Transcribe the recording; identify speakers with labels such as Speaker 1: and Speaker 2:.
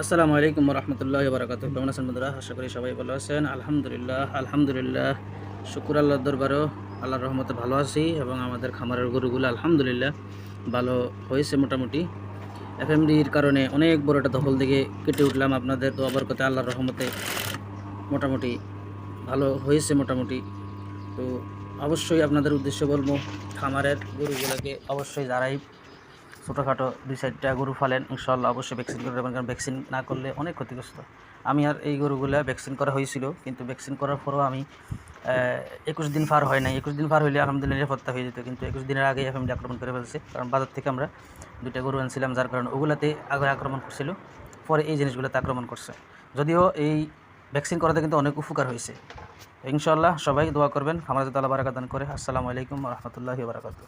Speaker 1: আসসালামু আলাইকুম রহমতুল্লাহ বারাকাত কেমন আছেন বন্ধুরা? আশা করি সবাই ভালো আছেন। আলহামদুলিল্লাহ আলহামদুলিল্লাহ। শুকুর আল্লাহর দরবারও আল্লাহর রহমতে ভালো আছি এবং আমাদের খামারের গরুগুলো আলহামদুলিল্লাহ ভালো হয়েছে মোটামুটি। এফএমডির কারণে অনেক বড় একটা দখল দিকে কেটে উঠলাম আপনাদের তো আবার কথা আল্লাহর রহমতে মোটামুটি ভালো হয়েছে মোটামুটি। তো অবশ্যই আপনাদের উদ্দেশ্য বলব, খামারের গরুগুলোকে অবশ্যই যারাই ছোটোখাটো দুই চারটা গরু ফালেন ইনশাল্লাহ অবশ্যই ভ্যাকসিন করে দেবেন কারণ ভ্যাকসিন না করলে অনেক ক্ষতিগ্রস্ত। আমি আর এই গরুগুলা ভ্যাকসিন করা হয়েছিল, কিন্তু ভ্যাকসিন করার পরেও আমি একুশ দিন পার হয় নাই। একুশ দিন পার হইলে আলহামদুলিল্লাহ নিরাপত্তা হয়ে যেত, কিন্তু একুশ দিনের আগে এফএমডি আক্রমণ করে ফেলছে, কারণ বাজার থেকে আমরা দুইটা গরু আনছিলাম, যার কারণে ওগুলাতে আগে আক্রমণ করছিল, পরে এই জিনিসগুলোতে আক্রমণ করছে। যদিও এই ভ্যাকসিন করাতে কিন্তু অনেক উপকার হয়েছে। ইনশাল্লাহ সবাই দোয়া করবেন খামার তালা বারাকাদান করে। আসসালামু আলাইকুম রহমতুল্লাহি বারাকাতু